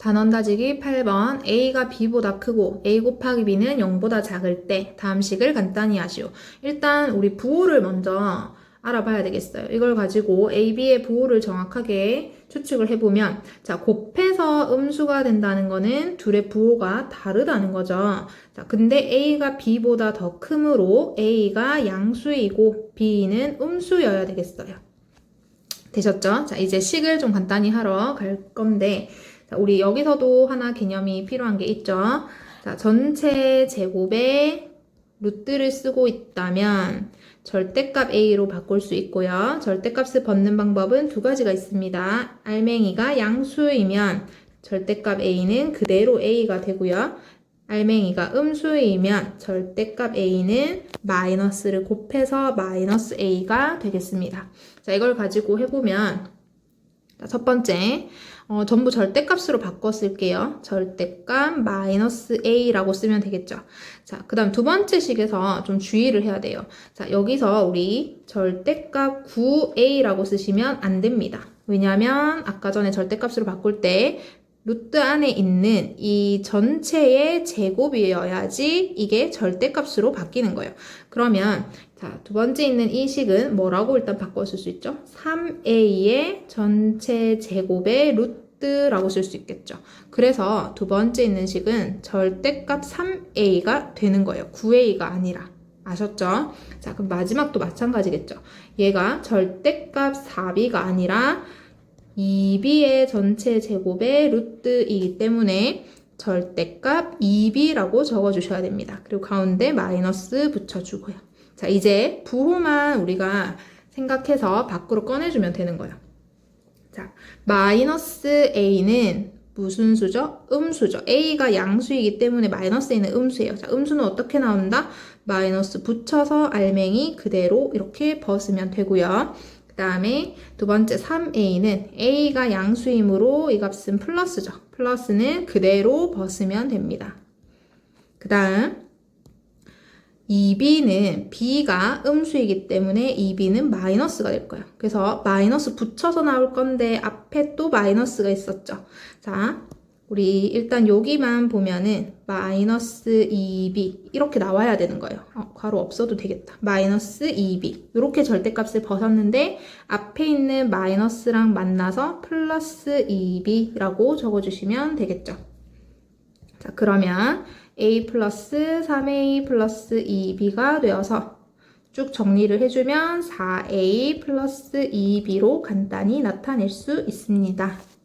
단원 다지기 8번 a가 b보다 크고 a 곱하기 b는 0보다 작을 때 다음 식을 간단히 하시오. 일단 우리 부호를 먼저 알아봐야 되겠어요. 이걸 가지고 a, b의 부호를 정확하게 추측을 해보면 자 곱해서 음수가 된다는 거는 둘의 부호가 다르다는 거죠. 자 근데 a가 b보다 더 크므로 a가 양수이고 b는 음수여야 되겠어요. 되셨죠? 자 이제 식을 좀 간단히 하러 갈 건데 자, 우리 여기서도 하나 개념이 필요한 게 있죠. 자, 전체 제곱에 루트를 쓰고 있다면 절대값 a로 바꿀 수 있고요. 절대값을 벗는 방법은 두 가지가 있습니다. 알맹이가 양수이면 절대값 a는 그대로 a가 되고요. 알맹이가 음수이면 절대값 a는 마이너스를 곱해서 마이너스 a가 되겠습니다. 자, 이걸 가지고 해보면 자, 첫 번째 어, 전부 절대값으로 바꿔 쓸게요. 절대값 마이너스 a라고 쓰면 되겠죠. 자, 그 다음 두 번째 식에서 좀 주의를 해야 돼요. 자, 여기서 우리 절대값 9a라고 쓰시면 안 됩니다. 왜냐하면 아까 전에 절대값으로 바꿀 때 루트 안에 있는 이 전체의 제곱이어야지 이게 절대값으로 바뀌는 거예요. 그러면 자, 두 번째 있는 이 식은 뭐라고 일단 바꿔 쓸 수 있죠? 3a의 전체 제곱의 루트라고 쓸 수 있겠죠. 그래서 두 번째 있는 식은 절대값 3a가 되는 거예요. 9a가 아니라. 아셨죠? 자, 그럼 마지막도 마찬가지겠죠. 얘가 절대값 4b가 아니라 2b의 전체 제곱의 루트이기 때문에 절대값 2b라고 적어주셔야 됩니다. 그리고 가운데 마이너스 붙여주고요. 자, 이제 부호만 우리가 생각해서 밖으로 꺼내주면 되는 거예요. 자, 마이너스 a는 무슨 수죠? 음수죠. a가 양수이기 때문에 마이너스 a는 음수예요. 자, 음수는 어떻게 나온다? 마이너스 붙여서 알맹이 그대로 이렇게 벗으면 되고요. 그 다음에 두 번째 3a는 a가 양수이므로 이 값은 플러스죠. 플러스는 그대로 벗으면 됩니다. 그 다음 2b는 b가 음수이기 때문에 2b는 마이너스가 될 거예요. 그래서 마이너스 붙여서 나올 건데 앞에 또 마이너스가 있었죠. 자, 우리 일단 여기만 보면은 마이너스 2b 이렇게 나와야 되는 거예요. 어, 괄호 없어도 되겠다. 마이너스 2b 이렇게 절대값을 벗었는데 앞에 있는 마이너스랑 만나서 플러스 2b라고 적어주시면 되겠죠. 자, 그러면 a 플러스 3a 플러스 2b가 되어서 쭉 정리를 해주면 4a 플러스 2b로 간단히 나타낼 수 있습니다.